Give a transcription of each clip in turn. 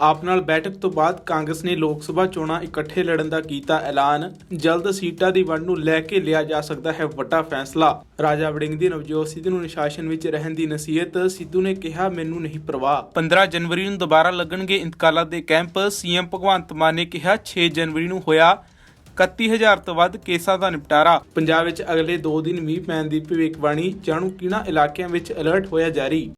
ਆਪ ਨਾਲ ਬੈਠਕ ਤੋਂ ਬਾਅਦ ਕਾਂਗਰਸ ਨੇ ਲੋਕ ਸਭਾ ਚੋਣਾਂ ਇਕੱਠੇ ਲੜਨ ਦਾ ਕੀਤਾ ਐਲਾਨ। ਜਲਦ ਸੀਟਾਂ ਦੀ ਵੰਡ ਨੂੰ ਲੈ ਕੇ ਲਿਆ ਜਾ ਸਕਦਾ ਹੈ ਵੱਡਾ ਫੈਸਲਾ। ਰਾਜਾ ਵੜਿੰਗ ਦੀ ਨਵਜੋਤ ਸਿੱਧੂ ਨੂੰ ਨਿਸ਼ਾਸਨ ਵਿੱਚ ਰਹਿਣ ਦੀ ਨਸੀਹਤ ਸਿੱਧੂ ਨੇ ਕਿਹਾ, ਮੈਨੂੰ ਨਹੀਂ ਪਰਵਾਹ। 15 ਜਨਵਰੀ ਨੂੰ ਦੁਬਾਰਾ ਲੱਗਣਗੇ ਇੰਤਕਾਲਾਂ ਦੇ ਕੈਂਪ, ਸੀਐਮ ਭਗਵੰਤ ਮਾਨ ਨੇ ਕਿਹਾ 6 ਜਨਵਰੀ ਨੂੰ ਹੋਇਆ। 31000 ਤੋਂ ਵੱਧ ਕੇਸਾਂ ਦਾ ਨਿਪਟਾਰਾ। ਪੰਜਾਬ ਵਿੱਚ ਅਗਲੇ 2 ਦਿਨ ਮੀਂਹ ਪੈਣ ਦੀ ਭਵਿੱਖਬਾਣੀ ਜਾਣੂ ਕਿਹਨਾਂ ਇਲਾਕਿਆਂ ਵਿੱਚ ਅਲਰਟ ਹੋਇਆ ਜਾਰੀ।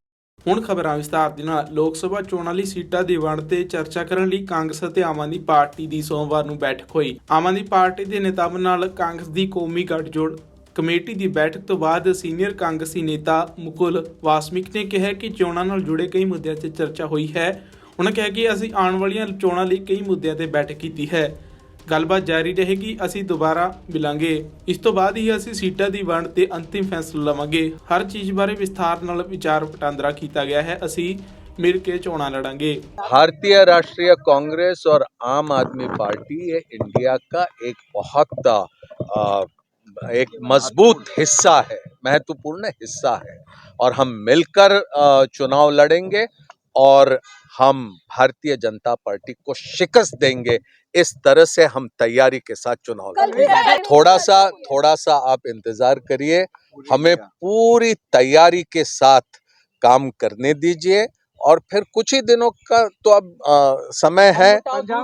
ਹੁਣ ਖਬਰਾਂ ਵਿਸਤਾਰ ਦੇ ਨਾਲ ਲੋਕ ਸਭਾ ਚੋਣਾਂ ਲਈ ਸੀਟਾਂ ਦੀ ਵੰਡ ਤੇ ਚਰਚਾ ਕਰਨ ਲਈ ਕਾਂਗਰਸ ਅਤੇ ਆਮ ਆਦਮੀ ਪਾਰਟੀ ਦੀ ਸੋਮਵਾਰ ਨੂੰ ਬੈਠਕ ਹੋਈ। ਆਮ ਆਦਮੀ ਪਾਰਟੀ ਦੇ ਨੇਤਾਵਾਂ ਨਾਲ ਕਾਂਗਰਸ ਦੀ ਕੌਮੀ ਗੱਠਜੋੜ ਕਮੇਟੀ ਦੀ ਬੈਠਕ ਤੋਂ ਬਾਅਦ ਸੀਨੀਅਰ ਕਾਂਗਰਸੀ ਨੇਤਾ ਮੁਕੁਲ ਵਾਸਮਿਕ ਨੇ ਕਿਹਾ ਕਿ ਚੋਣਾਂ ਨਾਲ ਜੁੜੇ ਕਈ ਮੁੱਦਿਆਂ 'ਤੇ ਚਰਚਾ ਹੋਈ ਹੈ। ਉਹਨਾਂ ਕਿਹਾ ਕਿ ਅਸੀਂ ਆਉਣ ਵਾਲੀਆਂ ਚੋਣਾਂ ਲਈ ਕਈ ਮੁੱਦਿਆਂ ਤੇ ਬੈਠਕ ਕੀਤੀ ਹੈ। ਗੱਲਬਾਤ ਜਾਰੀ ਰਹੇਗੀ ਅਸੀਂ ਦੁਬਾਰਾ ਮਿਲਾਂਗੇ ਇਸ ਤੋਂ ਬਾਅਦ ਹੀ ਅਸੀਂ ਸੀਟਾਂ ਦੀ ਵੰਡ ਤੇ ਅੰਤਿਮ ਫੈਸਲਾ ਲਵਾਂਗੇ ਹਰ ਚੀਜ਼ ਬਾਰੇ ਵਿਸਥਾਰ ਨਾਲ ਵਿਚਾਰ ਵਟਾਂਦਰਾ ਕੀਤਾ ਗਿਆ ਹੈ ਅਸੀਂ ਮਿਲ ਕੇ ਚੋਣਾਂ ਲੜਾਂਗੇ भारतीय राष्ट्रीय कांग्रेस और आम आदमी पार्टी ये इंडिया का एक बहुत अ, एक मजबूत हिस्सा है महत्वपूर्ण हिस्सा है और हम मिलकर अ, चुनाव लड़ेंगे और हम भारतीय जनता पार्टी को शिकस्त देंगे इस तरह से हम तैयारी के साथ चुनाव लड़ेंगे थोड़ा सा थोड़ा सा आप इंतजार करिए हमें पूरी तैयारी के साथ काम करने दीजिए और फिर कुछ ही दिनों का तो अब अ, समय है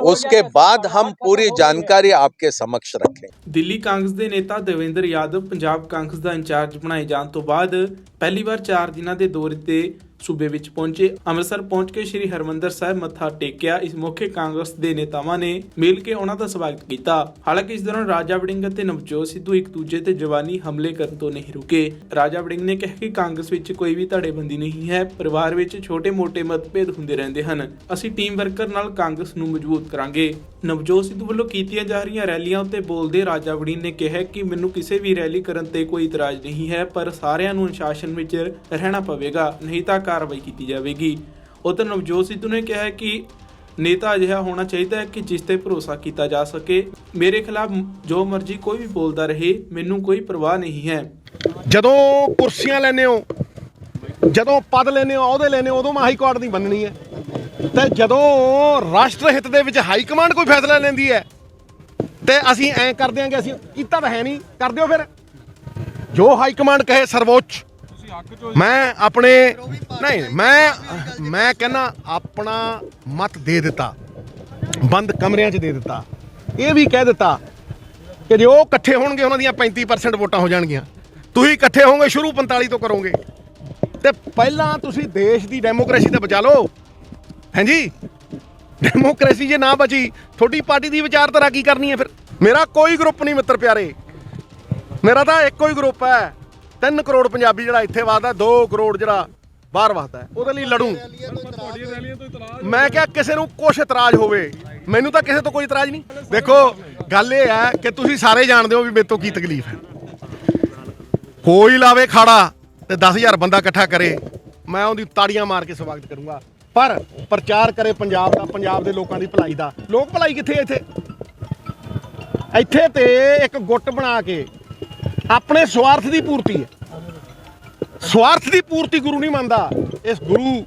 उसके बाद हम पूरी जानकारी आपके समक्ष रखें ਦਿੱਲੀ ਕਾਂਗਰਸ ਦੇ ਨੇਤਾ ਦੇਵੇਂਦਰ ਯਾਦਵ ਪੰਜਾਬ ਕਾਂਗਰਸ ਦਾ ਇੰਚਾਰਜ ਬਣਾਏ ਜਾਣ ਤੋਂ ਬਾਅਦ ਪਹਿਲੀ ਵਾਰ 4 ਦਿਨਾਂ ਦੇ ਦੌਰੇ ਤੇ ਸੂਬੇ ਵਿੱਚ ਪਹੁੰਚੇ। ਅੰਮ੍ਰਿਤਸਰ ਪਹੁੰਚ ਕੇ ਸ੍ਰੀ ਹਰਮੰਦਰ ਸਾਹਿਬ ਮੱਥਾ ਟੇਕਿਆ। ਇਸ ਮੌਕੇ ਕਾਂਗਰਸ ਦੇ ਨੇਤਾਵਾਂ ਨੇ ਮਿਲ ਕੇ ਉਹਨਾਂ ਦਾ ਸਵਾਗਤ ਕੀਤਾ। ਹਾਲਾਂਕਿ ਇਸ ਦੌਰਾਨ ਰਾਜਾ ਵੜਿੰਗ ਅਤੇ ਨਵਜੋਤ ਸਿੱਧੂ ਇੱਕ ਦੂਜੇ ਤੇ ਜਵਾਨੀ ਹਮਲੇ ਕਰਨ ਤੋਂ ਨਹੀਂ ਰੁਕੇ। ਰਾਜਾ ਵੜਿੰਗ ਨੇ ਕਿਹਾ ਕਿ ਕਾਂਗਰਸ ਵਿੱਚ ਕੋਈ ਵੀ ਧੜੇਬੰਦੀ ਨਹੀਂ ਹੈ। ਪਰਿਵਾਰ ਵਿੱਚ ਛੋਟੇ-ਮੋਟੇ ਮਤਭੇਦ ਹੁੰਦੇ ਰਹਿੰਦੇ ਹਨ। ਅਸੀਂ ਟੀਮ ਵਰਕਰ ਨਾਲ ਕਾਂਗਰਸ ਨੂੰ ਮਜ਼ਬੂਤ ਕਰਾਂਗੇ। ਨਵਜੋਤ ਸਿੱਧੂ ਵੱਲੋਂ ਕੀਤੀਆਂ ਜਾ ਰਹੀਆਂ ਰੈਲੀਆਂ ਉੱਤੇ ਬੋਲਦੇ ਰਾਜਾ ਵੜਿੰਗ ਨੇ ਕਿਹਾ ਕਿ ਮੈਨੂੰ ਕਿਸੇ ਵੀ ਰੈਲੀ ਕਰਨ ਤੇ ਕੋਈ ਇਤਰਾਜ਼ ਨਹੀਂ ਹੈ, ਪਰ ਸਾਰਿਆਂ ਨੂੰ ਅਨੁਸ਼ਾਸਨ ਵਿੱਚ ਰਹਿਣਾ ਪਵੇਗਾ। ਨਹੀਂ ਤਾਂ ਕਾਰਵਾਈ ਕੀਤੀ ਜਾਵੇਗੀ। ਉਧਰ ਨਵਜੋਤ ਸਿੱਧੂ ਨੇ ਕਿਹਾ ਕਿ ਨੇਤਾ ਅਜਿਹਾ ਹੋਣਾ ਚਾਹੀਦਾ ਹੈ ਕਿ ਜਿਸ ਤੇ ਭਰੋਸਾ ਕੀਤਾ ਜਾ ਸਕੇ। ਮੇਰੇ ਖਿਲਾਫ ਜੋ ਮਰਜ਼ੀ ਕੋਈ ਵੀ ਬੋਲਦਾ ਰਹੇ, ਮੈਨੂੰ ਕੋਈ ਪਰਵਾਹ ਨਹੀਂ ਹੈ। ਜਦੋਂ ਕੁਰਸੀਆਂ ਲੈਨੇ ਹੋ, ਜਦੋਂ ਪਦ ਲੈਨੇ ਹੋ ਉਹਦੇ ਲੈਨੇ ਹੋ, ਉਦੋਂ ਮੈਂ ਹਾਈ ਕੋਰਟ ਦੀ ਮੰਨਣੀ ਹੈ। ਤੇ ਜਦੋਂ ਰਾਸ਼ਟਰ ਹਿੱਤ ਦੇ ਵਿੱਚ ਹਾਈ ਕਮਾਂਡ ਕੋਈ ਫੈਸਲਾ ਲੈਂਦੀ ਹੈ, ਤੇ ਅਸੀਂ ਐਂ ਕਰ ਦਿਆਂਗੇ ਅਸੀਂ ਕੀਤਾ ਤਾਂ ਹੈ ਨਹੀਂ ਕਰਦੇ ਹੋ ਫਿਰ। ਜੋ ਹਾਈ ਕਮਾਂਡ ਕਹੇ ਸਰਵੋੱਚ। ਮੈਂ ਆਪਣੇ ਨਹੀਂ ਮੈਂ ਮੈਂ ਕਹਿੰਦਾ ਆਪਣਾ ਮਤ ਦੇ ਦਿੱਤਾ। ਬੰਦ ਕਮਰਿਆਂ 'ਚ ਦੇ ਦਿੱਤਾ। ਇਹ ਵੀ ਕਹਿ ਦਿੱਤਾ ਕਿ ਜੇ ਉਹ ਇਕੱਠੇ ਹੋਣਗੇ ਉਹਨਾਂ ਦੀਆਂ 35% ਵੋਟਾਂ ਹੋ ਜਾਣਗੀਆਂ। ਤੁਸੀਂ ਇਕੱਠੇ ਹੋਵੋਗੇ ਸ਼ੁਰੂ 45 ਤੋਂ ਕਰੋਗੇ। ਤੇ ਪਹਿਲਾਂ ਤੁਸੀਂ ਦੇਸ਼ ਦੀ ਡੈਮੋਕ੍ਰੇਸੀ ਤੇ ਬਚਾ ਲਓ। ਹਾਂਜੀ? ਡੈਮੋਕ੍ਰੇਸੀ ਜੇ ਨਾ ਬਚੀ ਤੁਹਾਡੀ ਪਾਰਟੀ ਦੀ ਵਿਚਾਰਧਾਰਾ ਕੀ ਕਰਨੀ ਹੈ ਫਿਰ? ਮੇਰਾ ਕੋਈ ਗਰੁੱਪ ਨਹੀਂ ਮਿੱਤਰ ਪਿਆਰੇ। ਮੇਰਾ ਤਾਂ ਇੱਕੋ ਹੀ ਗਰੁੱਪ ਹੈ। 3 ਕਰੋੜ ਪੰਜਾਬੀ ਜਿਹੜਾ ਇੱਥੇ ਵਸਦਾ 2 ਕਰੋੜ ਜਿਹੜਾ ਬਾਹਰ ਵਸਦਾ ਉਹਦੇ ਲਈ ਲੜੂ। ਮੈਂ ਕਿਹਾ ਕਿਸੇ ਨੂੰ ਕੁਛ ਇਤਰਾਜ਼ ਹੋਵੇ। ਮੈਨੂੰ ਤਾਂ ਕਿਸੇ ਤੋਂ ਕੋਈ ਇਤਰਾਜ਼ ਨਹੀਂ। ਦੇਖੋ, ਗੱਲ ਇਹ ਹੈ ਕਿ ਤੁਸੀਂ ਸਾਰੇ ਜਾਣਦੇ ਹੋ ਵੀ ਮੇਰੇ ਤੋਂ ਕੀ ਤਕਲੀਫ ਹੈ। ਕੋਈ ਲਾਵੇ ਖਾੜਾ ਤੇ 10000 ਬੰਦਾ ਇਕੱਠਾ ਕਰੇ, ਮੈਂ ਉਹਦੀ ਤਾੜੀਆਂ ਮਾਰ ਕੇ ਸਵਾਗਤ ਕਰੂੰਗਾ। ਪਰ ਪ੍ਰਚਾਰ ਕਰੇ ਪੰਜਾਬ ਦਾ, ਪੰਜਾਬ ਦੇ ਲੋਕਾਂ ਦੀ ਭਲਾਈ ਦਾ। ਲੋਕ ਭਲਾਈ ਕਿੱਥੇ ਇੱਥੇ? ਇੱਥੇ ਤੇ ਇੱਕ ਗੁੱਟ ਬਣਾ ਕੇ ਆਪਣੇ ਸਵਾਰਥ ਦੀ ਪੂਰਤੀ ਹੈ। ਸਵਾਰਥ ਦੀ ਪੂਰਤੀ ਗੁਰੂ ਨਹੀਂ ਮੰਨਦਾ। ਇਸ ਗੁਰੂ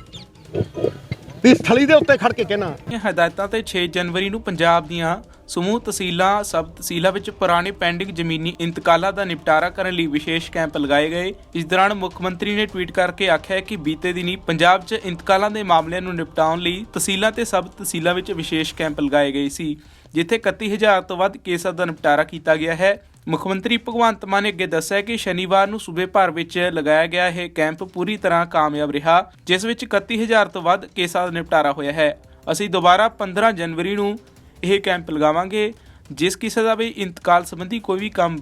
ਦੀ ਸਥਲੀ ਦੇ ਉੱਤੇ ਖੜ ਕੇ ਕਹਿਣਾ। ਇਹ ਹਦਾਇਤਾਂ ਤੇ 6 ਜਨਵਰੀ ਨੂੰ ਪੰਜਾਬ ਦੀਆਂ ਸਮੂਹ ਤਹਿਸੀਲਾਂ, ਸਬ ਤਹਿਸੀਲਾਂ ਵਿੱਚ ਪੁਰਾਣੇ ਪੈਂਡਿੰਗ ਜ਼ਮੀਨੀ ਇੰਤਕਾਲਾਂ ਦਾ ਨਿਪਟਾਰਾ ਕਰਨ ਲਈ ਵਿਸ਼ੇਸ਼ ਕੈਂਪ ਲਗਾਏ ਗਏ। ਇਸ ਦੌਰਾਨ ਮੁੱਖ ਮੰਤਰੀ ਨੇ ਟਵੀਟ ਕਰਕੇ ਆਖਿਆ ਕਿ ਬੀਤੇ ਦਿਨੀ ਪੰਜਾਬ 'ਚ ਇੰਤਕਾਲਾਂ ਦੇ ਮਾਮਲਿਆਂ ਨੂੰ ਨਿਪਟਾਉਣ ਲਈ ਤਹਿਸੀਲਾਂ ਤੇ ਸਬ ਤਹਿਸੀਲਾਂ ਵਿੱਚ ਵਿਸ਼ੇਸ਼ ਕੈਂਪ ਲਗਾਏ ਗਏ ਸੀ, ਜਿੱਥੇ 31000 ਤੋਂ ਵੱਧ ਕੇਸਾਂ ਦਾ ਨਿਪਟਾਰਾ ਕੀਤਾ ਗਿਆ ਹੈ। ਮੁੱਖ ਮੰਤਰੀ ਭਗਵੰਤ ਮਾਨ ਨੇ ਅੱਗੇ ਦੱਸਿਆ ਕਿ ਸ਼ਨੀਵਾਰ ਨੂੰ ਸੂਬੇ ਭਰ ਵਿੱਚ ਲਗਾਇਆ ਗਿਆ ਇਹ ਕੈਂਪ ਪੂਰੀ ਤਰ੍ਹਾਂ ਕਾਮਯਾਬ ਰਿਹਾ, ਜਿਸ ਵਿੱਚ 31000 ਤੋਂ ਵੱਧ ਕੇਸਾਂ ਦਾ ਨਿਪਟਾਰਾ ਹੋਇਆ ਹੈ। ਅਸੀਂ ਦੁਬਾਰਾ 15 ਜਨਵਰੀ ਨੂੰ ਇਹ ਕੈਂਪ ਲਗਾਵਾਂਗੇ, ਜਿਸ ਕਿਸੇ ਦਾ ਵੀ ਇੰਤਕਾਲ ਸੰਬੰਧੀ ਕੋਈ ਵੀ ਕੰਮ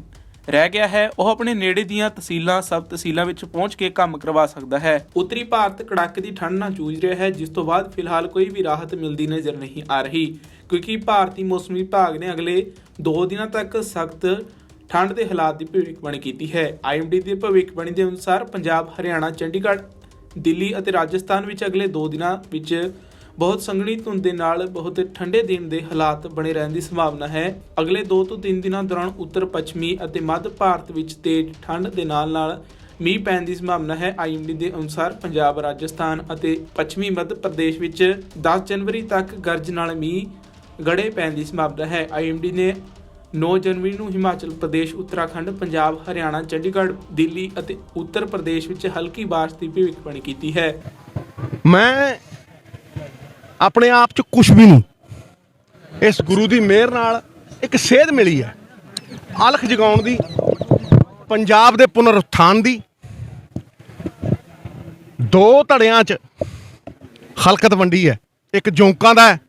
ਰਹਿ ਗਿਆ ਹੈ, ਉਹ ਆਪਣੇ ਨੇੜੇ ਦੀਆਂ ਤਹਿਸੀਲਾਂ ਸਬ ਤਹਿਸੀਲਾਂ ਵਿੱਚ ਪਹੁੰਚ ਕੇ ਕੰਮ ਕਰਵਾ ਸਕਦਾ ਹੈ। ਉੱਤਰੀ ਭਾਰਤ ਕੜਾਕੇ ਦੀ ਠੰਡ ਨਾਲ ਜੂਝ ਰਿਹਾ ਹੈ, ਜਿਸ ਤੋਂ ਬਾਅਦ ਫਿਲਹਾਲ ਕੋਈ ਵੀ ਰਾਹਤ ਮਿਲਦੀ ਨਜ਼ਰ ਨਹੀਂ ਆ ਰਹੀ, ਕਿਉਂਕਿ ਭਾਰਤੀ ਮੌਸਮੀ ਵਿਭਾਗ ਨੇ ਅਗਲੇ 2 ਦਿਨਾਂ ਤੱਕ ਸਖਤ ਠੰਡ ਦੇ ਹਾਲਾਤ ਦੀ ਭਵਿੱਖਬਾਣੀ ਕੀਤੀ ਹੈ। ਆਈਐਮਡੀ ਦੀ ਭਵਿੱਖਬਾਣੀ ਦੇ ਅਨੁਸਾਰ ਪੰਜਾਬ, ਹਰਿਆਣਾ, ਚੰਡੀਗੜ੍ਹ, ਦਿੱਲੀ ਅਤੇ ਰਾਜਸਥਾਨ ਵਿੱਚ ਅਗਲੇ 2 ਦਿਨਾਂ ਵਿੱਚ ਬਹੁਤ ਸੰਘਣੀ ਧੁੰਦ ਦੇ ਨਾਲ ਬਹੁਤ ਠੰਡੇ ਦਿਨ ਦੇ ਹਾਲਾਤ ਬਣੇ ਰਹਿਣ ਦੀ ਸੰਭਾਵਨਾ ਹੈ। ਅਗਲੇ 2 ਤੋਂ 3 ਦਿਨਾਂ ਦੌਰਾਨ ਉੱਤਰ ਪੱਛਮੀ ਅਤੇ ਮੱਧ ਭਾਰਤ ਵਿੱਚ ਤੇਜ਼ ਠੰਡ ਦੇ ਨਾਲ ਨਾਲ ਮੀਂਹ ਪੈਣ ਦੀ ਸੰਭਾਵਨਾ ਹੈ। ਆਈਐਮਡੀ ਦੇ ਅਨੁਸਾਰ ਪੰਜਾਬ, ਰਾਜਸਥਾਨ ਅਤੇ ਪੱਛਮੀ ਮੱਧ ਪ੍ਰਦੇਸ਼ ਵਿੱਚ 10 ਜਨਵਰੀ ਤੱਕ ਗਰਜ ਨਾਲ ਮੀਂਹ ਗੜੇ ਪੈਣ ਦੀ ਸੰਭਾਵਨਾ ਹੈ। ਆਈਐਮਡੀ ਨੇ 9 ਜਨਵਰੀ ਨੂੰ ਹਿਮਾਚਲ ਪ੍ਰਦੇਸ਼, ਉੱਤਰਾਖੰਡ, ਪੰਜਾਬ, ਹਰਿਆਣਾ, ਚੰਡੀਗੜ੍ਹ, ਦਿੱਲੀ ਅਤੇ ਉੱਤਰ ਪ੍ਰਦੇਸ਼ ਵਿੱਚ ਹਲਕੀ ਬਾਰਿਸ਼ ਦੀ ਭਵਿੱਖਬਾਣੀ ਕੀਤੀ ਹੈ। ਮੈਂ ਆਪਣੇ ਆਪ 'ਚ ਕੁਝ ਵੀ ਨਹੀਂ। ਇਸ ਗੁਰੂ ਦੀ ਮਿਹਰ ਨਾਲ ਇੱਕ ਸੇਧ ਮਿਲੀ ਹੈ। ਅਲਖ ਜਗਾਉਣ ਦੀ, ਪੰਜਾਬ ਦੇ ਪੁਨਰ ਉਥਾਨ ਦੀ, ਦੋ ਧੜਿਆਂ 'ਚ ਹਲਕਤ ਵੰਡੀ ਹੈ। ਇੱਕ ਜੌਂਕਾਂ ਦਾ ਹੈ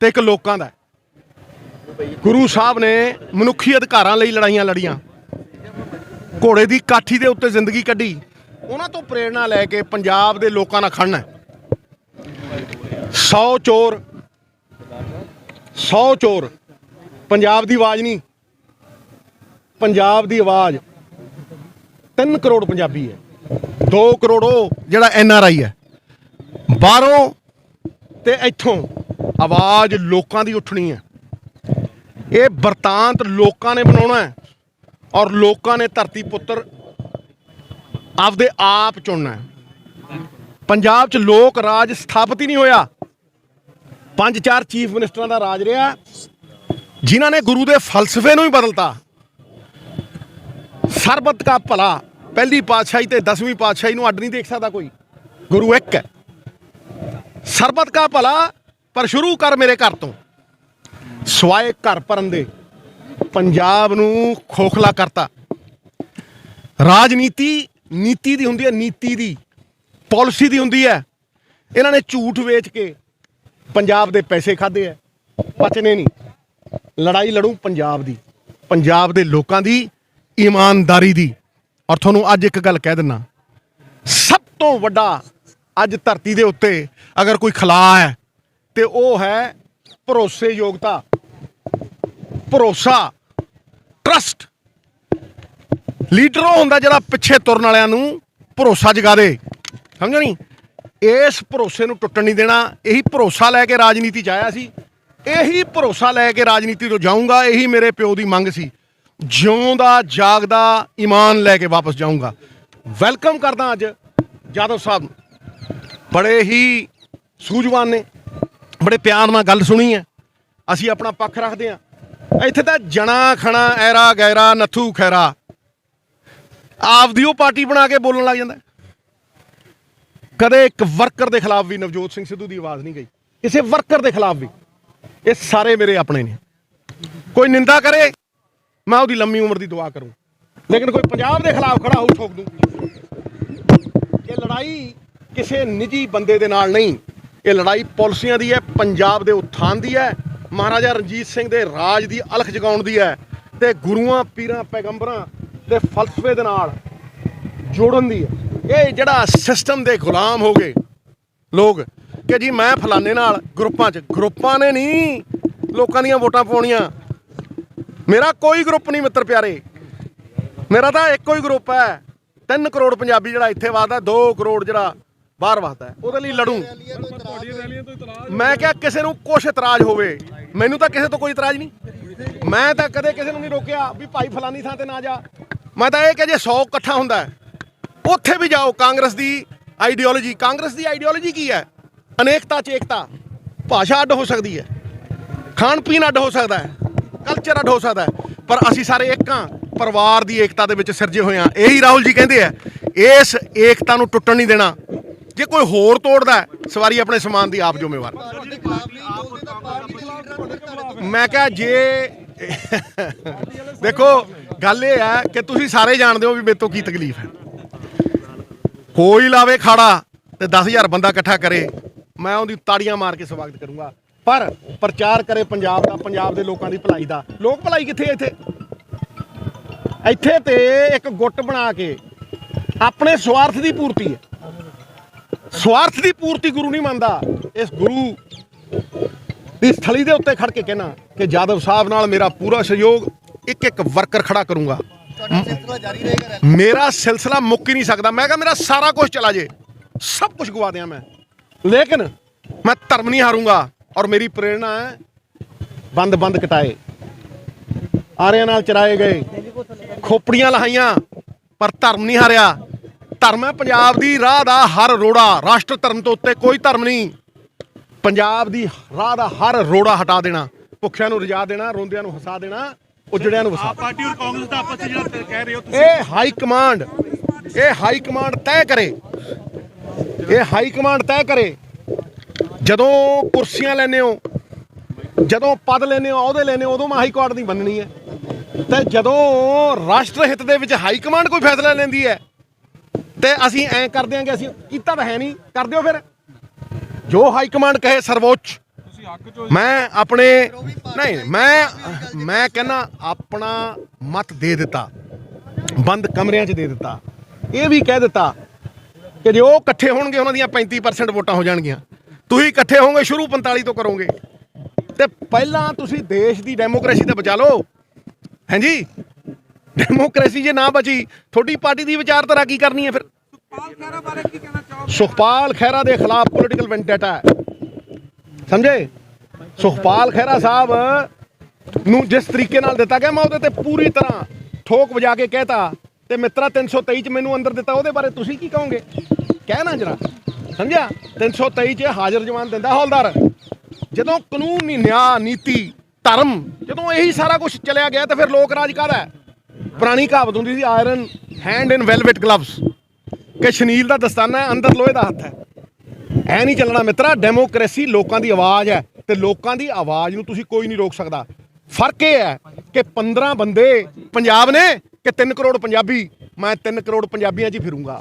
ਤੇ ਇੱਕ ਲੋਕਾਂ ਦਾ ਗੁਰੂ ਸਾਹਿਬ ਨੇ ਮਨੁੱਖੀ ਅਧਿਕਾਰਾਂ ਲਈ ਲੜਾਈਆਂ ਲੜੀਆਂ। ਘੋੜੇ ਦੀ ਕਾਠੀ ਦੇ ਉੱਤੇ ਜ਼ਿੰਦਗੀ ਕੱਢੀ। ਉਹਨਾਂ ਤੋਂ ਪ੍ਰੇਰਣਾ ਲੈ ਕੇ ਪੰਜਾਬ ਦੇ ਲੋਕਾਂ ਨਾਲ ਖੜਨਾ ਹੈ। 100 ਚੋਰ 100 ਚੋਰ। ਪੰਜਾਬ ਦੀ ਆਵਾਜ਼ ਨਹੀਂ। ਪੰਜਾਬ ਦੀ ਆਵਾਜ਼। 3 ਕਰੋੜ ਪੰਜਾਬੀ ਹੈ। 2 ਕਰੋੜ ਉਹ ਜਿਹੜਾ ਐਨ ਆਰ ਆਈ ਹੈ। ਬਾਹਰੋਂ ਤੇ ਇੱਥੋਂ ਆਵਾਜ਼ ਲੋਕਾਂ ਦੀ ਉੱਠਣੀ ਹੈ। ਇਹ ਵਰਤਾਂਤ ਲੋਕਾਂ ਨੇ ਬਣਾਉਣਾ ਹੈ ਔਰ ਲੋਕਾਂ ਨੇ ਧਰਤੀ ਪੁੱਤਰ ਆਪਦੇ ਆਪ ਚੁਣਨਾ ਹੈ। ਪੰਜਾਬ 'ਚ ਲੋਕ ਰਾਜ ਸਥਾਪਿਤ ਹੀ ਨਹੀਂ ਹੋਇਆ। ਪੰਜ ਚਾਰ ਚੀਫ ਮਿਨਿਸਟਰਾਂ ਦਾ ਰਾਜ ਰਿਹਾ, ਜਿਨ੍ਹਾਂ ਨੇ ਗੁਰੂ ਦੇ ਫਲਸਫੇ ਨੂੰ ਹੀ ਬਦਲਤਾ। ਸਰਬਤ ਦਾ ਭਲਾ, ਪਹਿਲੀ ਪਾਤਸ਼ਾਹੀ ਤੇ 10ਵੀਂ ਪਾਤਸ਼ਾਹੀ ਨੂੰ ਅੱਡ ਨਹੀਂ ਦੇਖ ਸਕਦਾ ਕੋਈ। ਗੁਰੂ ਇੱਕ ਹੈ। ਸਰਬਤ ਦਾ ਭਲਾ, ਪਰ ਸ਼ੁਰੂ ਕਰ ਮੇਰੇ ਘਰ ਤੋਂ। ਸਵਾਏ ਘਰ ਭਰਨ ਦੇ, ਪੰਜਾਬ ਨੂੰ ਖੋਖਲਾ ਕਰਤਾ। ਰਾਜਨੀਤੀ ਨੀਤੀ ਦੀ ਹੁੰਦੀ ਹੈ, ਨੀਤੀ ਦੀ, ਪਾਲਿਸੀ ਦੀ ਹੁੰਦੀ ਹੈ। ਇਹਨਾਂ ਨੇ ਝੂਠ ਵੇਚ ਕੇ ਪੰਜਾਬ ਦੇ ਪੈਸੇ ਖਾਦੇ ਆ ਪਚਨੇ ਨਹੀਂ। ਲੜਾਈ ਲੜੂ ਪੰਜਾਬ ਦੀ, ਪੰਜਾਬ ਦੇ ਲੋਕਾਂ ਦੀ, ਇਮਾਨਦਾਰੀ ਦੀ। ਔਰ ਤੁਹਾਨੂੰ ਅੱਜ ਇੱਕ ਗੱਲ ਕਹਿ ਦਿੰਨਾ ਸਭ ਤੋਂ ਵੱਡਾ ਅੱਜ ਧਰਤੀ ਦੇ ਉੱਤੇ ਅਗਰ ਕੋਈ ਖਲਾ ਹੈ, ਤੇ ਉਹ ਹੈ ਭਰੋਸੇਯੋਗਤਾ। ਭਰੋਸਾ ਟਰਸਟ ਲੀਡਰ ਉਹ ਹੁੰਦਾ ਜਿਹੜਾ ਪਿੱਛੇ ਤੁਰਨ ਵਾਲਿਆਂ ਨੂੰ ਭਰੋਸਾ ਜਗਾ ਦੇ। ਸਮਝੋ ਨਹੀਂ? ਇਸ ਭਰੋਸੇ ਨੂੰ ਟੁੱਟਣ ਨਹੀਂ ਦੇਣਾ। ਇਹੀ ਭਰੋਸਾ ਲੈ ਕੇ ਰਾਜਨੀਤੀ 'ਚ ਆਇਆ ਸੀ। ਇਹੀ ਭਰੋਸਾ ਲੈ ਕੇ ਰਾਜਨੀਤੀ ਤੋਂ ਜਾਊਂਗਾ। ਇਹੀ ਮੇਰੇ ਪਿਓ ਦੀ ਮੰਗ ਸੀ। ਜਿਉਂਦਾ, ਜਾਗਦਾ, ਈਮਾਨ ਲੈ ਕੇ ਵਾਪਸ ਜਾਊਂਗਾ। ਵੈਲਕਮ ਕਰਦਾ ਅੱਜ ਜਾਦਵ ਸਾਹਿਬ ਬੜੇ ਹੀ ਸੂਝਵਾਨ ਨੇ। ਬੜੇ ਪਿਆਰ ਨਾਲ ਗੱਲ ਸੁਣੀ ਹੈ। ਅਸੀਂ ਆਪਣਾ ਪੱਖ ਰੱਖਦੇ ਹਾਂ। ਇੱਥੇ ਤਾਂ ਜਣਾ ਖਣਾ, ਐਰਾ ਗੈਰਾ, ਨੱਥੂ ਖੈਰਾ। ਆਪਦੀ ਉਹ ਪਾਰਟੀ ਬਣਾ ਕੇ ਬੋਲਣ ਲੱਗ ਜਾਂਦਾ। ਕਦੇ ਇੱਕ ਵਰਕਰ ਦੇ ਖਿਲਾਫ ਵੀ ਨਵਜੋਤ ਸਿੰਘ ਸਿੱਧੂ ਦੀ ਆਵਾਜ਼ ਨਹੀਂ ਗਈ। ਕਿਸੇ ਵਰਕਰ ਦੇ ਖਿਲਾਫ ਵੀ। ਇਹ ਸਾਰੇ ਮੇਰੇ ਆਪਣੇ ਨੇ। ਕੋਈ ਨਿੰਦਾ ਕਰੇ, ਮੈਂ ਉਹਦੀ ਲੰਮੀ ਉਮਰ ਦੀ ਦੁਆ ਕਰੂੰ। ਲੇਕਿਨ ਕੋਈ ਪੰਜਾਬ ਦੇ ਖਿਲਾਫ ਖੜਾ ਹੋ ਠੋਕ ਦੂੰ। ਇਹ ਲੜਾਈ ਕਿਸੇ ਨਿੱਜੀ ਬੰਦੇ ਦੇ ਨਾਲ ਨਹੀਂ। ਇਹ ਲੜਾਈ ਪਾਲਿਸੀਆਂ ਦੀ ਹੈ, ਪੰਜਾਬ ਦੇ ਉਥਾਨ ਦੀ ਹੈ। ਮਹਾਰਾਜਾ ਰਣਜੀਤ ਸਿੰਘ ਦੇ ਰਾਜ ਦੀ ਅਲਖ ਜਗਾਉਣ ਦੀ ਹੈ ਤੇ ਗੁਰੂਆਂ, ਪੀਰਾਂ, ਪੈਗੰਬਰਾਂ ਦੇ ਫਲਸਫੇ ਦੇ ਨਾਲ ਜੋੜਨ ਦੀ ਹੈ। ਇਹ ਜਿਹੜਾ ਸਿਸਟਮ ਦੇ ਗੁਲਾਮ ਹੋ ਗਏ ਲੋਕ, ਕਿ ਜੀ ਮੈਂ ਫਲਾਣੇ ਨਾਲ ਗਰੁੱਪਾਂ 'ਚ, ਗਰੁੱਪਾਂ ਨੇ ਨਹੀਂ ਲੋਕਾਂ ਦੀਆਂ ਵੋਟਾਂ ਪਾਉਣੀਆਂ। ਮੇਰਾ ਕੋਈ ਗਰੁੱਪ ਨਹੀਂ ਮਿੱਤਰ ਪਿਆਰੇ। ਮੇਰਾ ਤਾਂ ਇੱਕੋ ਹੀ ਗਰੁੱਪ ਹੈ। 3 ਕਰੋੜ ਪੰਜਾਬੀ ਜਿਹੜਾ ਇੱਥੇ ਵਸਦਾ 2 ਕਰੋੜ ਜਿਹੜਾ ਬਾਹਰ ਵਸਦਾ ਉਹਦੇ ਲਈ ਲੜੂ। ਮੈਂ ਕਿਹਾ ਕਿਸੇ ਨੂੰ ਕੁਛ ਇਤਰਾਜ਼ ਹੋਵੇ। ਮੈਨੂੰ ਤਾਂ ਕਿਸੇ ਤੋਂ ਕੋਈ ਇਤਰਾਜ਼ ਨਹੀਂ। ਮੈਂ ਤਾਂ ਕਦੇ ਕਿਸੇ ਨੂੰ ਨਹੀਂ ਰੋਕਿਆ ਵੀ ਭਾਈ ਫਲਾਨੀ ਥਾਂ ਤੇ ਨਾ ਜਾ। ਮੈਂ ਤਾਂ ਇਹ ਕਿ ਜੇ 100 ਇਕੱਠਾ ਹੁੰਦਾ ਉੱਥੇ ਵੀ ਜਾਓ, ਕਾਂਗਰਸ ਦੀ ਆਈਡੀਓਲੋਜੀ ਕਾਂਗਰਸ ਦੀ ਆਈਡੀਓਲੋਜੀ ਕੀ ਹੈ? ਅਨੇਕਤਾ ਚ ਏਕਤਾ ਭਾਸ਼ਾ ਅੱਡ ਹੋ ਸਕਦੀ ਹੈ। ਖਾਣ ਪੀਣ ਅੱਡ ਹੋ ਸਕਦਾ ਹੈ। ਕਲਚਰ ਅੱਡ ਹੋ ਸਕਦਾ ਹੈ। ਪਰ ਅਸੀਂ ਸਾਰੇ ਇੱਕ ਹਾਂ। ਪਰਿਵਾਰ ਦੀ ਏਕਤਾ ਦੇ ਵਿੱਚ ਸਿਰਜੇ ਹੋਏ ਹਾਂ। ਇਹੀ ਰਾਹੁਲ ਜੀ ਕਹਿੰਦੇ ਆ, ਇਸ ਏਕਤਾ ਨੂੰ ਟੁੱਟਣ ਨਹੀਂ ਦੇਣਾ। ਜੇ ਕੋਈ ਹੋਰ ਤੋੜਦਾ ਸਵਾਰੀ ਆਪਣੇ ਸਮਾਨ ਦੀ ਆਪ ਜ਼ਿੰਮੇਵਾਰ। ਮੈਂ ਕਿਹਾ ਜੇ ਦੇਖੋ, ਗੱਲ ਇਹ ਹੈ ਕਿ ਤੁਸੀਂ ਸਾਰੇ ਜਾਣਦੇ ਹੋ ਵੀ ਮੇਰੇ ਤੋਂ ਕੀ ਤਕਲੀਫ ਹੈ। ਕੋਈ ਲਾਵੇ ਖਾੜਾ ਤੇ 10000 ਬੰਦਾ ਇਕੱਠਾ ਕਰੇ, ਮੈਂ ਉਹਦੀ ਤਾੜੀਆਂ ਮਾਰ ਕੇ ਸਵਾਗਤ ਕਰੂੰਗਾ। ਪਰ ਪ੍ਰਚਾਰ ਕਰੇ ਪੰਜਾਬ ਦਾ, ਪੰਜਾਬ ਦੇ ਲੋਕਾਂ ਦੀ ਭਲਾਈ ਦਾ। ਲੋਕ ਭਲਾਈ ਕਿੱਥੇ ਇੱਥੇ? ਇੱਥੇ ਤੇ ਇੱਕ ਗੁੱਟ ਬਣਾ ਕੇ ਆਪਣੇ ਸਵਾਰਥ ਦੀ ਪੂਰਤੀ ਹੈ। ਸਵਾਰਥ ਦੀ ਪੂਰਤੀ ਗੁਰੂ ਨਹੀਂ ਮੰਨਦਾ। ਇਸ ਗੁਰੂ ਦੀ ਸਥਲੀ ਦੇ ਉੱਤੇ ਖੜ ਕੇ ਕਹਿਣਾ ਕਿ ਜਾਦਵ ਸਾਹਿਬ ਨਾਲ ਮੇਰਾ ਪੂਰਾ ਸਹਿਯੋਗ ਇੱਕ ਇੱਕ ਵਰਕਰ ਖੜਾ ਕਰੂੰਗਾ। ਮੇਰਾ ਸਿਲਸਿਲਾ ਮੁੱਕ ਹੀ ਨਹੀਂ ਸਕਦਾ। ਮੈਂ ਕਿਹਾ ਮੇਰਾ ਸਾਰਾ ਕੁਝ ਚਲਾ ਜੇ। ਸਭ ਕੁਝ ਗਵਾ ਦਿਆਂ ਮੈਂ। ਲੇਕਿਨ ਮੈਂ ਧਰਮ ਨਹੀਂ ਹਾਰੂੰਗਾ ਔਰ ਮੇਰੀ ਪ੍ਰੇਰਣਾ ਹੈ ਬੰਦ ਬੰਦ ਕਟਾਏ। ਆਰਿਆਂ ਨਾਲ ਚਰਾਏ ਗਏ। ਖੋਪੜੀਆਂ ਲਹਾਈਆਂ ਪਰ ਧਰਮ ਨਹੀਂ ਹਾਰਿਆ। ਧਰਮ ਹੈ ਪੰਜਾਬ ਦੀ ਰਾਹ ਦਾ ਹਰ ਰੋੜਾ। ਰਾਸ਼ਟਰ ਧਰਮ ਤੋਂ ਉੱਤੇ ਕੋਈ ਧਰਮ ਨਹੀਂ। ਪੰਜਾਬ ਦੀ ਰਾਹ ਦਾ ਹਰ ਰੋੜਾ ਹਟਾ ਦੇਣਾ ਭੁੱਖਿਆਂ ਨੂੰ ਰਜਾ ਦੇਣਾ ਰੋਂਦਿਆਂ ਨੂੰ ਹਸਾ ਦੇਣਾ ਉਜੜਿਆਂ ਨੂੰ ਵਸਾ ਪਾਰਟੀ ਔਰ ਕਾਂਗਰਸ ਦਾ ਆਪਸ ਵਿੱਚ ਜਿਹੜਾ ਕਹਿ ਰਹੇ ਹੋ ਤੁਸੀਂ। ਇਹ ਹਾਈ ਕਮਾਂਡ ਇਹ ਹਾਈ ਕਮਾਂਡ ਤੈਅ ਕਰੇ। ਇਹ ਹਾਈ ਕਮਾਂਡ ਤੈਅ ਕਰੇ। ਜਦੋਂ ਕੁਰਸੀਆਂ ਲੈਨੇ ਹੋ ਜਦੋਂ ਪਦ ਲੈਨੇ ਹੋ ਅਹੁਦੇ ਲੈਨੇ ਹੋ ਉਦੋਂ ਮੈਂ ਹਾਈ ਕੋਰਟ ਦੀ ਬੰਨਣੀ ਹੈ। ਤੇ ਜਦੋਂ ਰਾਸ਼ਟਰ ਹਿੱਤ ਦੇ ਵਿੱਚ ਹਾਈ ਕਮਾਂਡ ਕੋਈ ਫੈਸਲਾ ਲੈਂਦੀ ਹੈ ਤੇ ਅਸੀਂ ਐਂ ਕਰ ਦਿਆਂਗੇ ਅਸੀਂ ਕੀਤਾ ਤਾਂ ਹੈ ਨਹੀਂ ਕਰ ਦਿਓ ਫਿਰ। ਜੋ ਹਾਈ ਕਮਾਂਡ ਕਹੇ ਸਰਵੋੱਚ। ਮੈਂ ਆਪਣੇ, ਨਹੀਂ, ਮੈਂ ਮੈਂ ਕਹਿੰਦਾ ਆਪਣਾ ਮਤ ਦੇ ਦਿੱਤਾ। ਬੰਦ ਕਮਰਿਆਂ 'ਚ ਦੇ ਦਿੱਤਾ। ਇਹ ਵੀ ਕਹਿ ਦਿੱਤਾ ਕਿ ਜੇ ਉਹ ਇਕੱਠੇ ਹੋਣਗੇ, ਉਹਨਾਂ ਦੀਆਂ 35% ਵੋਟਾਂ ਹੋ ਜਾਣਗੀਆਂ। ਤੁਸੀਂ ਇਕੱਠੇ ਹੋਵੋਗੇ, ਸ਼ੁਰੂ 45 ਤੋਂ ਕਰੋਗੇ। ਤੇ ਪਹਿਲਾਂ ਤੁਸੀਂ ਦੇਸ਼ ਦੀ ਡੈਮੋਕ੍ਰੇਸੀ ਤੇ ਬਚਾ ਲਓ। ਹਾਂਜੀ ਡੈਮੋਕ੍ਰੇਸੀ ਜੇ ਨਾ ਬਚੀ, ਤੁਹਾਡੀ ਪਾਰਟੀ ਦੀ ਵਿਚਾਰਧਾਰਾ ਕੀ ਕਰਨੀ ਹੈ ਫਿਰ? ਬਾਰੇ ਕੀ ਕਹਿਣਾ ਸੁਖਪਾਲ ਖਹਿਰਾ ਦੇ ਖਿਲਾਫ ਪੋਲੀਟੀਕਲ ਵੈਂਡੇਟਾ ਹੈ। ਸਮਝੇ? ਸੁਖਪਾਲ ਖਹਿਰਾ ਸਾਹਿਬ ਨੂੰ ਜਿਸ ਤਰੀਕੇ ਨਾਲ ਦਿੱਤਾ ਗਿਆ, ਮੈਂ ਉਹਦੇ ਤੇ ਪੂਰੀ ਤਰ੍ਹਾਂ ਠੋਕ ਵਜਾ ਕੇ ਕਹਿਤਾ। ਤੇ ਮਿੱਤਰਾ 323 ਚ ਮੈਨੂੰ ਅੰਦਰ ਦਿੱਤਾ, ਉਹਦੇ ਬਾਰੇ ਤੁਸੀਂ ਕੀ ਕਹੋਗੇ? ਕਹਿਣਾ ਜਰਾ। ਸਮਝਿਆ? 323 ਚ ਹਾਜ਼ਰ ਜਵਾਨ ਦਿੰਦਾ ਹੌਲਦਾਰ। ਜਦੋਂ ਕਾਨੂੰਨੀ, ਨਿਆਂ, ਨੀਤੀ, ਧਰਮ, ਜਦੋਂ ਇਹੀ ਸਾਰਾ ਕੁਝ ਚਲਿਆ ਗਿਆ, ਤਾਂ ਫਿਰ ਲੋਕ ਰਾਜ ਕਾਹਦਾ ਪੁਰਾਣੀ ਕਹਾਵਤ ਹੁੰਦੀ ਸੀ iron hand in velvet gloves ਕਿ ਸ਼ਨੀਲ ਦਾ ਦਸਤਾਨਾ ਹੈ, ਅੰਦਰ ਲੋਹੇ ਦਾ ਹੱਥ ਹੈ। ਐ ਨਹੀਂ ਚੱਲਣਾ ਮਿੱਤਰਾ, ਡੈਮੋਕ੍ਰੇਸੀ ਲੋਕਾਂ ਦੀ ਆਵਾਜ਼ ਹੈ ਤੇ ਲੋਕਾਂ ਦੀ ਆਵਾਜ਼ ਨੂੰ ਤੁਸੀਂ ਕੋਈ ਨਹੀਂ ਰੋਕ ਸਕਦਾ। ਫ਼ਰਕ ਇਹ ਹੈ ਕਿ 15 ਬੰਦੇ, ਪੰਜਾਬ ਨੇ ਕਿ 3 ਕਰੋੜ ਪੰਜਾਬੀ, ਮੈਂ 3 ਕਰੋੜ ਪੰਜਾਬੀਆਂ 'ਚ ਹੀ ਫਿਰੂੰਗਾ।